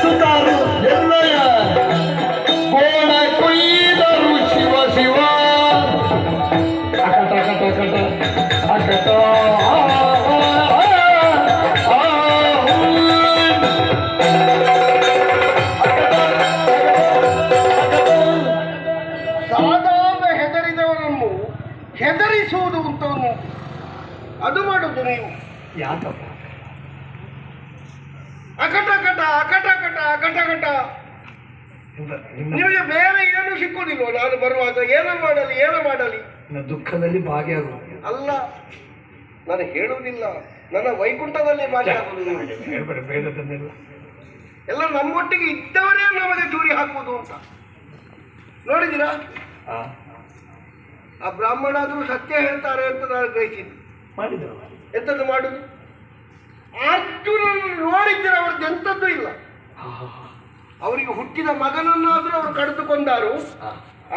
ಸುತಾರು ಕೋಣ ಕೊಯ್ದರು ಶಿವ ಶಿವ ಅಕಟ ಅಕಟ ಹೆದರಿದವರನ್ನು ಹೆದರಿಸುವುದು ಅಂತ ಅದು ಮಾಡುವುದು ನೀವು ಯಾಕಪ್ಪ ಅಕಟಕಟ ಅಕಟಕಟ ಅಕಟಕಟ ನಿನ್ನ- ನಿನ್ನ ನಿಮಗೆ ಬೇರೆ ಏನು ಸಿಕ್ಕುವುದಿಲ್ಲ ನಾನು ಬರುವಾಗ ಏನು ಮಾಡಲಿ ಏನು ಮಾಡಲಿ. ನಿನ್ನ ದುಃಖದಲ್ಲಿ ಭಾಗಿಯಾಗ ಅಲ್ಲ ನಾನು ಹೇಳುವುದಿಲ್ಲ. ನನ್ನ ವೈಕುಂಠದಲ್ಲಿ ಭಾಗಿಯಾಗುವುದು. ಎಲ್ಲ ನಮ್ಮೊಟ್ಟಿಗೆ ಇದ್ದವರೇ ನಮಗೆ ಚೂರಿ ಹಾಕುವುದು ಅಂತ. ನೋಡಿದಿರಾ ಆ, ಬ್ರಾಹ್ಮಣ ಬ್ರಾಹ್ಮಣಾದರೂ ಸತ್ಯ ಹೇಳ್ತಾರೆ ಅಂತ ನಾನು ಗ್ರಹಿಸಿದ್ದು. ಮಾಡಿದ್ರು. ಎಂಥದ್ದು ಮಾಡುದು? ಅರ್ಜುನನ್ನು ನೋಡಿದ್ದೀರ ಅವ್ರದ್ದು ಎಂಥದ್ದು ಇಲ್ಲ. ಅವರಿಗೆ ಹುಟ್ಟಿದ ಮಗನನ್ನಾದ್ರೂ ಅವರು ಕಡಿದುಕೊಂಡಾರು.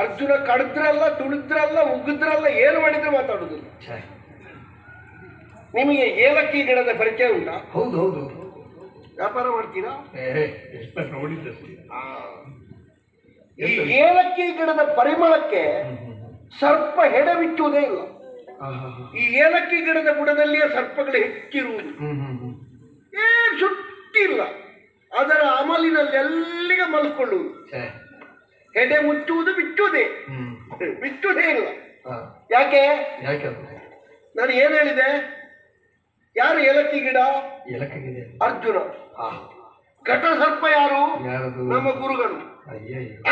ಅರ್ಜುನ ಕಡಿದ್ರಲ್ಲ ತುಳಿದ್ರಲ್ಲ ಉಗಿದ್ರಲ್ಲ ಏನು ಮಾಡಿದ್ರೆ ಮಾತಾಡುದಿಲ್ಲ. ನಿಮಗೆ ಏಲಕ್ಕಿ ಗಿಡದ ಪರಿಚಯ ಉಂಟಾ? ಹೌದು ಹೌದು ವ್ಯಾಪಾರ ಮಾಡ್ತೀರಾ. ಈ ಏಲಕ್ಕಿ ಗಿಡದ ಪರಿಮಳಕ್ಕೆ ಸರ್ಪ ಹೆಡೆ ಬಿಚ್ಚುವುದೇ ಇಲ್ಲ. ಈ ಏಲಕ್ಕಿ ಗಿಡದ ಬುಡದಲ್ಲಿಯೇ ಸರ್ಪಗಳು ಹೆಚ್ಚಿರುವುದು. ಏನ್ ಸುಟ್ಟಿಲ್ಲ. ಅದರ ಅಮಲಿನಲ್ಲಿ ಎಲ್ಲಿಗೆ ಮಲ್ಕೊಳ್ಳುವುದು. ಹೆಡೆ ಮುಚ್ಚುವುದು ಬಿಚ್ಚುವುದೇ? ಬಿಚ್ಚುವುದೇ ಇಲ್ಲ. ಯಾಕೆ? ನಾನು ಏನು ಹೇಳಿದೆ? ಯಾರು ಏಲಕ್ಕಿ ಗಿಡ? ಅರ್ಜುನ. ಘಟ ಸರ್ಪ ಯಾರು? ನಮ್ಮ ಗುರುಗಳು.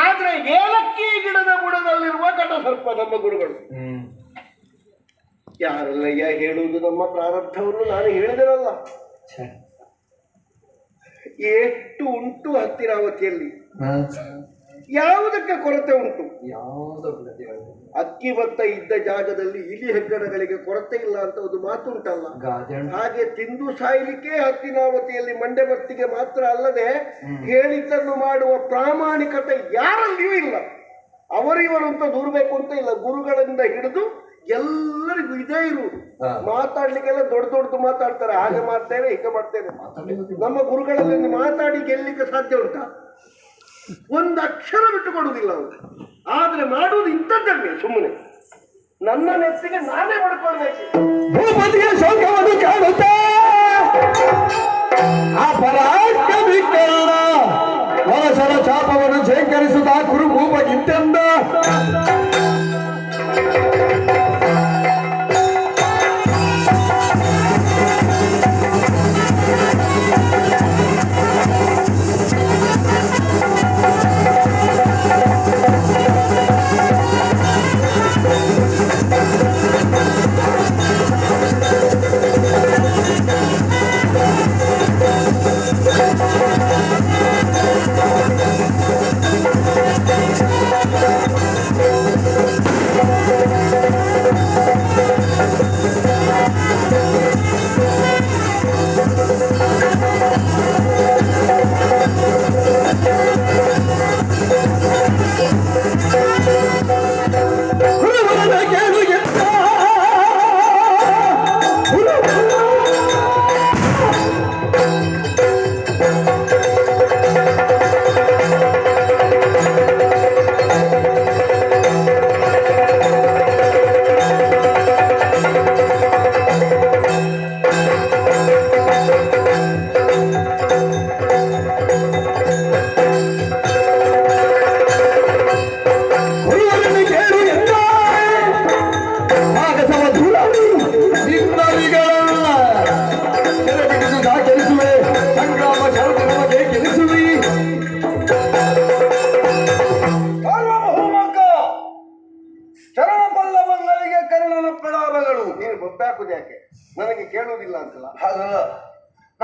ಆದ್ರೆ ಏಲಕ್ಕಿ ಗಿಡದ ಬುಡದಲ್ಲಿರುವ ಘಟ ಸರ್ಪ ನಮ್ಮ ಗುರುಗಳು. ಯಾರಲ್ಲಯ್ಯ ಹೇಳುವುದು ನಮ್ಮ ಪ್ರಾರಬ್ಧವನ್ನು ನಾನು ಹೇಳಿದಿರಲ್ಲ. ಎಷ್ಟು ಉಂಟು ಹತ್ತಿರಾವತಿಯಲ್ಲಿ. ಯಾವುದಕ್ಕೆ ಕೊರತೆ ಉಂಟು? ಅಕ್ಕಿ ಭತ್ತ ಇದ್ದ ಜಾಗದಲ್ಲಿ ಇಲಿ ಹೆಗ್ಗಣಗಳಿಗೆ ಕೊರತೆ ಇಲ್ಲ ಅಂತ ಒಂದು ಮಾತುಂಟಲ್ಲ ಉಂಟಲ್ಲ. ಹಾಗೆ ತಿಂದು ಸಾಯಲಿಕ್ಕೆ ಹತ್ತಿನಾವತಿಯಲ್ಲಿ ಮಂಡೆ ಭರ್ತಿಗೆ ಮಾತ್ರ ಅಲ್ಲದೆ ಹೇಳಿದ್ದನ್ನು ಮಾಡುವ ಪ್ರಾಮಾಣಿಕತೆ ಯಾರಲ್ಲಿಯೂ ಇಲ್ಲ. ಅವರಿವರು ಅಂತ ದೂರಬೇಕು ಅಂತ ಇಲ್ಲ. ಗುರುಗಳಿಂದ ಹಿಡಿದು ಎಲ್ಲರಿಗೂ ಇದೇ ಇರುವುದು. ಮಾತಾಡ್ಲಿಕ್ಕೆಲ್ಲ ದೊಡ್ಡ ದೊಡ್ಡದು ಮಾತಾಡ್ತಾರೆ. ಹಾಗೆ ಮಾಡ್ತೇವೆ ಹೀಗೆ ಮಾಡ್ತೇವೆ. ನಮ್ಮ ಗುರುಗಳಲ್ಲಿ ಮಾತಾಡಿ ಗೆಲ್ಲಿಕ್ಕೆ ಸಾಧ್ಯ ಉಂಟ? ಒಂದು ಅಕ್ಷರ ಬಿಟ್ಟು ಕೊಡುವುದಿಲ್ಲ ಅವರು. ಆದ್ರೆ ಮಾಡುವುದು ಇಂಥದ್ದನ್ನೇ ಸುಮ್ಮನೆ ನನ್ನ ನೆಚ್ಚಿಗೆ ನಾನೇ ಮಾಡ್ಕೊಳ್ಬೇಕು. ಭೂಪತಿಯ ಶೋಕವನ್ನು ಕಾಣುತ್ತಾ. ಆ ಪರಾಕ್ರಮಿ ಕರ್ಣ ವರಸರ ಚಾಪವನ್ನು ಶೇಖರಿಸುತ್ತಾ ಕುರು ಭೂಪ ಹುಡುಗನ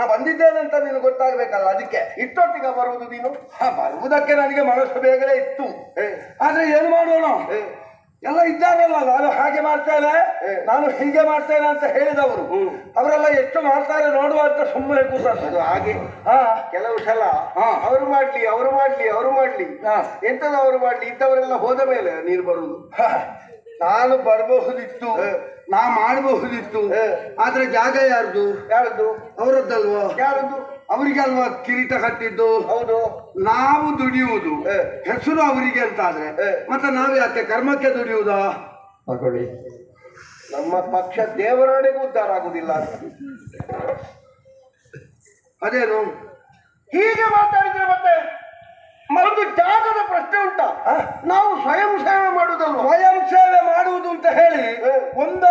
ನಾ ಬಂದಿದ್ದೇನಂತ ಅಂತ ನೀನು ಗೊತ್ತಾಗ್ಬೇಕಲ್ಲ ಅದಕ್ಕೆ ಇಟ್ಟೊಟ್ಟಿಗೆ ಬರುವುದು ನೀನು? ಬರುವುದಕ್ಕೆ ನನಗೆ ಮನಸ್ಸು ಬೇಗನೆ ಇತ್ತು. ಆದ್ರೆ ಏನು ಮಾಡೋಣ? ಎಲ್ಲ ಇದ್ದಾರಲ್ಲ ನಾನು ಹಾಗೆ ಮಾಡ್ತೇನೆ ನಾನು ಹೀಗೆ ಮಾಡ್ತೇನೆ ಅಂತ ಹೇಳಿದವರು. ಅವರೆಲ್ಲ ಎಷ್ಟು ಮಾಡ್ತಾರೆ ನೋಡುವ ಅಂತ ಸುಮ್ಮನೆ ಕೂತದ್ದು. ಹಾಗೆ. ಹಾ. ಕೆಲವು ಸಲ ಹಾ. ಅವರು ಮಾಡ್ಲಿ ಅವರು ಮಾಡ್ಲಿ ಅವರು ಮಾಡ್ಲಿ. ಎಂತದವರು ಮಾಡ್ಲಿ ಇದ್ದವರೆಲ್ಲ ಹೋದ ಮೇಲೆ ನೀರು ಬರುವುದು. ನಾನು ಬರಬಹುದಿತ್ತು. ನಾ ಮಾಡಬಹುದಿತ್ತು. ಆದ್ರೆ ಜಾಗ ಯಾರ್ದು? ಯಾರದ್ದು? ಅವರದ್ದಲ್ವಾ? ಯಾರದ್ದು? ಅವರಿಗೆ ಅಲ್ವಾ ಕಿರೀಟ ಕಟ್ಟಿದ್ದು? ಹೌದು. ನಾವು ದುಡಿಯುವುದು. ಹ. ಹೆಸರು ಅವರಿಗೆ ಅಂತ ಆದ್ರೆ ಮತ್ತೆ ನಾವು ಯಾಕೆ ಕರ್ಮಕ್ಕೆ ದುಡಿಯುವುದಾ? ನಮ್ಮ ಪಕ್ಷ ದೇವರಾಣೆಗೂ ಉದ್ಧಾರ ಆಗುದಿಲ್ಲ. ಅದೇನು? ಹೀಗೆ ಮಾತಾಡಿದ್ರೆ ಮತ್ತೆ ಒಂದು ಜಾಗದ ಪ್ರಶ್ನೆ ಉಂಟಾ. ನಾವು ಸ್ವಯಂ ಸೇವೆ ಮಾಡುವುದಲ್ಲ ಸ್ವಯಂ ಸೇವೆ ಮಾಡುವುದು ಅಂತ ಹೇಳಿ ಹ. ಒಂದ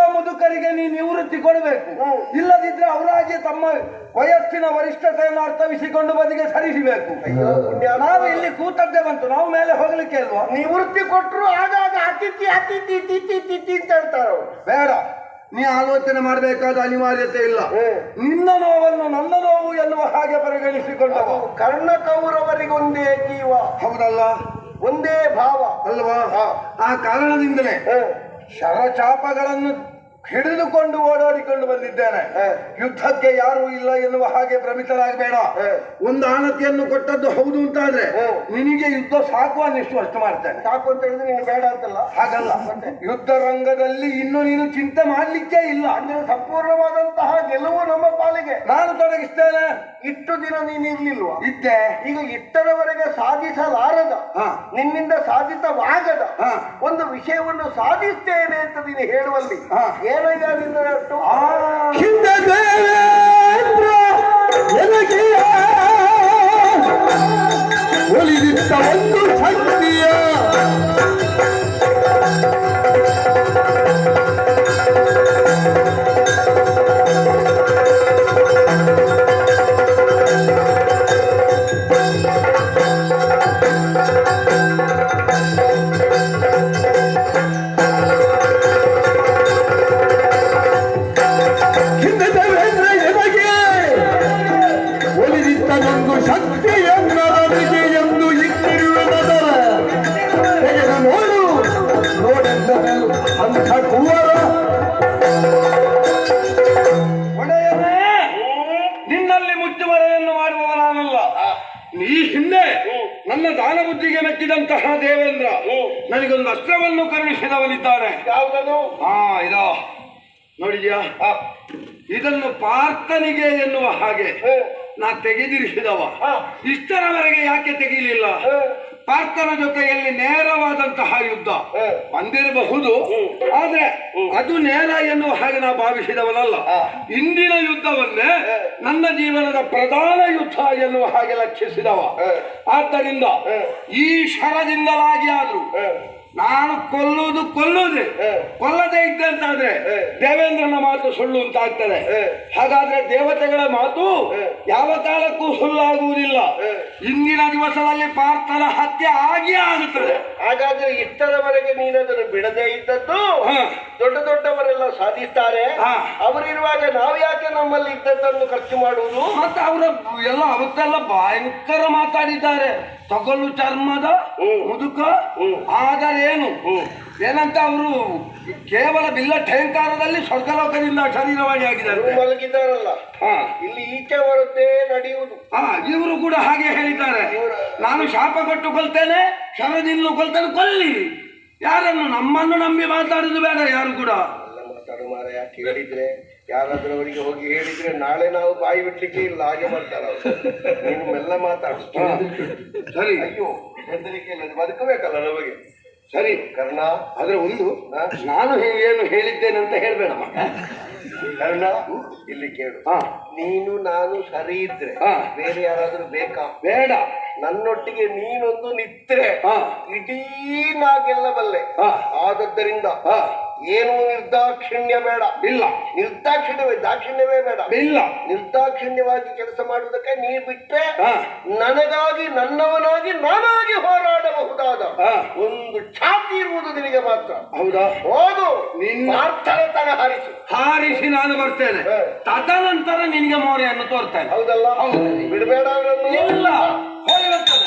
ಮುದುಕರಿಗೆ ನೀನು ನಿವೃತ್ತಿ ಕೊಡಬೇಕು. ಇಲ್ಲದಿದ್ರೆ ಅವರಾಗಿ ತಮ್ಮ ವಯಸ್ಸಿನ ವರಿಷ್ಠತೆಯನ್ನು ಅರ್ಥವಿಸಿಕೊಂಡು ಬದಿಗೆ ಸರಿಸಬೇಕು. ನಾವು ಇಲ್ಲಿ ಕೂತದ್ದೇ ಬಂತು. ನಾವು ಮೇಲೆ ಹೋಗ್ಲಿಕ್ಕೆ ಅಲ್ವಾ ನಿವೃತ್ತಿ ಕೊಟ್ಟರು ಆಗಾಗ ಅತಿಥಿ ಅತಿಥಿ ತಿಥಿ ತಿಥಿ ಅಂತ ಹೇಳ್ತಾರ? ಬೇಡ. ನೀ ಆಲೋಚನೆ ಮಾಡಬೇಕಾದ ಅನಿವಾರ್ಯತೆ ಇಲ್ಲ. ನಿನ್ನ ನೋವನ್ನು ನನ್ನ ನೋವು ಎನ್ನುವ ಹಾಗೆ ಪರಿಗಣಿಸಿಕೊಂಡವ ಕರ್ಣ ಕೌರವರಿಗೊಂದೇ ಜೀವ. ಹೌದಲ್ಲ? ಒಂದೇ ಭಾವ. ಅಲ್ವಾ. ಆ ಕಾರಣದಿಂದಲೇ ಶರಚಾಪಗಳನ್ನು ಹಿಡಿದುಕೊಂಡು ಓಡಾಡಿಕೊಂಡು ಬಂದಿದ್ದೇನೆ. ಯುದ್ಧಕ್ಕೆ ಯಾರು ಇಲ್ಲ ಎನ್ನುವ ಹಾಗೆ ಭ್ರಮಿತರಾಗಬೇಡ. ಒಂದು ಆನತಿಯನ್ನು ಕೊಟ್ಟದ್ದು ಹೌದು ಅಂತ ಆದ್ರೆ ನಿನಗೆ ಯುದ್ಧ ಸಾಕು ಅನ್ನಿಷ್ಟು ಅಷ್ಟು ಮಾಡ್ತೇನೆ. ಸಾಕು ಅಂತ ಹೇಳಿದ್ರೆ ನೀನು ಬೇಡ ಅಂತಲ್ಲ? ಹಾಗಲ್ಲ. ಯುದ್ಧ ರಂಗದಲ್ಲಿ ಇನ್ನು ನೀನು ಚಿಂತೆ ಮಾಡ್ಲಿಕ್ಕೆ ಇಲ್ಲ. ಅಂದ್ರೆ ಸಂಪೂರ್ಣವಾದಂತಹ ಗೆಲುವು ನಮ್ಮ ಪಾಲಿಗೆ. ನಾನು ತೊಡಗಿಸ್ತೇನೆ. ಇಷ್ಟು ದಿನ ನೀನು ಇರ್ಲಿಲ್ವಾ? ಇದ್ದೆ. ಈಗ ಇಟ್ಟರವರೆಗೆ ಸಾಧಿಸಲಾರದ. ನಿನ್ನಿಂದ ಸಾಧಿತವಾಗದ. ಒಂದು ವಿಷಯವನ್ನು ಸಾಧಿಸ್ತೇನೆ ಅಂತ ನೀನು ಹೇಳುವಲ್ಲಿ ಒಲಿದಿದ್ದ ಒಂದು ಶಕ್ತಿಯ ಮೆಚ್ಚಿದಂತಹ ದೇವೇಂದ್ರ ನನಗೊಂದು ಅಸ್ತ್ರವನ್ನು ಕರುಣಿಸಿದವನಿದ್ದಾನೆ. ಯಾವುದದು? ಹಾ ಇದೋ. ನೋಡಿದ್ಯಾ? ಇದನ್ನು ಪಾರ್ಥನಿಗೆ ಎನ್ನುವ ಹಾಗೆ ನಾ ತೆಗೆದಿರಿಸಿದವ. ಇಷ್ಟರವರೆಗೆ ಯಾಕೆ ತೆಗೀಲಿಲ್ಲ ಪಾರ್ಥನ ಜೊತೆಯಲ್ಲಿ ನೇರವಾದಂತಹ ಯುದ್ಧ. ಬಂದಿರಬಹುದು. ಆದ್ರೆ ಅದು ನೇರ ಎನ್ನುವ ಹಾಗೆ ನಾವು ಭಾವಿಸಿದವನಲ್ಲ. ಇಂದಿನ ಯುದ್ಧವನ್ನೇ ನನ್ನ ಜೀವನದ ಪ್ರಧಾನ ಯುದ್ಧ ಎನ್ನುವ ಹಾಗೆ ಲಕ್ಷಿಸಿದವ. ಆದ್ದರಿಂದ ಈ ಶರದಿಂದಲಾಗಿ ಆದ್ರೂ ನಾನು ಕೊಲ್ಲುವುದು ಕೊಲ್ಲುವುದೇ. ಕೊಲ್ಲದೆ ಇದ್ದೆ ಅಂತಾದ್ರೆ ದೇವೇಂದ್ರನ ಮಾತು ಸುಳ್ಳು ಅಂತ ಆಗ್ತದೆ ಹಾಗಾದ್ರೆ ದೇವತೆಗಳ ಮಾತು ಯಾವ ಕಾಲಕ್ಕೂ ಸುಳ್ಳಾಗುವುದಿಲ್ಲ. ಇಂದಿನ ದಿವಸದಲ್ಲಿ ಪಾರ್ಥನ ಹತ್ಯೆ ಆಗಿಯೇ ಆಗುತ್ತದೆ. ಹಾಗಾದ್ರೆ ಇಷ್ಟರವರೆಗೆ ನೀನದನ್ನು ಬಿಡದೆ ಇದ್ದದ್ದು ದೊಡ್ಡ ದೊಡ್ಡವರೆಲ್ಲ ಸಾಧಿಸ್ತಾರೆ. ಅವರಿರುವಾಗ ನಾವು ಯಾಕೆ ನಮ್ಮಲ್ಲಿ ಇದ್ದದ್ದನ್ನು ಖರ್ಚು ಮಾಡುವುದು? ಮತ್ತೆ ಅವರ ಎಲ್ಲ ಅವತ್ತೆಲ್ಲ ಭಯಂಕರ ಮಾತಾಡಿದ್ದಾರೆ. ತಗೊಳ್ಳು ಚರ್ಮದ ಮುದುಕ? ಆದರೇನು ಏನಂತ ಅವರು ಕೇವಲ ಬಿಲ್ಲ ಠೇಂಕಾರದಲ್ಲಿ ಸ್ವರ್ಗಲೋಕದಿಂದ ಶರೀರವಾಣಿ ಆಗಿದ್ದಾರೆ. ಮಲಗಿದ್ದಾರಲ್ಲ ಇಲ್ಲಿ ಈಚೆ ಬರುತ್ತೆ ನಡೆಯುವುದು. ಹಾ ಇವರು ಕೂಡ ಹಾಗೆ ಹೇಳಿದ್ದಾರೆ. ನಾನು ಶಾಪ ಕೊಟ್ಟು ಕೊಲ್ತೇನೆ ಶರದಿಂದಲೂ ಕೊಲ್ತೇನೆ ಕೊಲ್ಲಿ. ಯಾರನ್ನು? ನಮ್ಮನ್ನು ನಂಬಿ ಮಾತಾಡುದು ಬೇಡ ಯಾರು ಕೂಡ. ಮಾತಾಡು ಮಾರ ಯಾಕೆ ಹೇಳಿದ್ರೆ? ಯಾರಾದ್ರೂ ಅವರಿಗೆ ಹೋಗಿ ಹೇಳಿದ್ರೆ ನಾಳೆ ನಾವು ಬಾಯಿ ಬಿಡ್ಲಿಕ್ಕೆ ಇಲ್ಲ ಹಾಗೆ ಮಾಡ್ತಾರೆ ಅವರು. ನೀನು ಮೆಲ್ಲ ಮಾತಾಡು. ಸರಿ. ಅಯ್ಯೋ. ಹೆದರಿಕೆ ಇಲ್ಲ. ಬದುಕಬೇಕಲ್ಲ ನಮಗೆ. ಸರಿ ಕರ್ಣ. ಆದ್ರೆ ಒಂದು? ನಾನು ಏನು ಹೇಳಿದ್ದೇನೆ ಅಂತ ಹೇಳ್ಬೇಡ ಕರ್ಣ ಇಲ್ಲಿ ಕೇಳು. ಹಾ. ನೀನು ನಾನು ಸರಿ ಇದ್ರೆ. ಬೇರೆ ಯಾರಾದ್ರೂ ಬೇಕಾ? ಬೇಡ. ನನ್ನೊಟ್ಟಿಗೆ ನೀನೊಂದು ನಿತ್ರೆ ಹಾ. ಇಡೀ ನಾಗೆಲ್ಲ ಬಲ್ಲೆ. ಆದದ್ದರಿಂದ ಹಾ. ಏನು ನಿರ್ದಾಕ್ಷಿಣ್ಯ ಬೇಡ. ಇಲ್ಲ. ನಿರ್ದಾಕ್ಷಿಣ್ಯವೇ ದಾಕ್ಷಿಣ್ಯವೇ ಬೇಡ. ಇಲ್ಲ. ನಿರ್ದಾಕ್ಷಿಣ್ಯವಾಗಿ ಕೆಲಸ ಮಾಡುವುದಕ್ಕೆ ನೀ ಬಿಟ್ಟರೆ ನನಗಾಗಿ ನನ್ನವನಾಗಿ ನಾನಾಗಿ ಹೋರಾಡಬಹುದಾದ. ಒಂದು ಛಾತಿ ಇರುವುದು ನಿನಗೆ ಮಾತ್ರ. ಹೌದಾ? ಹೋದು ನಿನ್ನ- ಹಾರಿಸು. ಹಾರಿಸಿ ನಾನು ಬರ್ತೇನೆ. ತದನಂತರ ನಿನಗೆ ಮೋರೆಯನ್ನು ತೋರ್ತೇನೆ. ಹೌದಲ್ಲ? ಹೌದು. ಬಿಡಬೇಡ ಇಲ್ಲ. ಹೋಗಿ ಬರ್ತೇನೆ.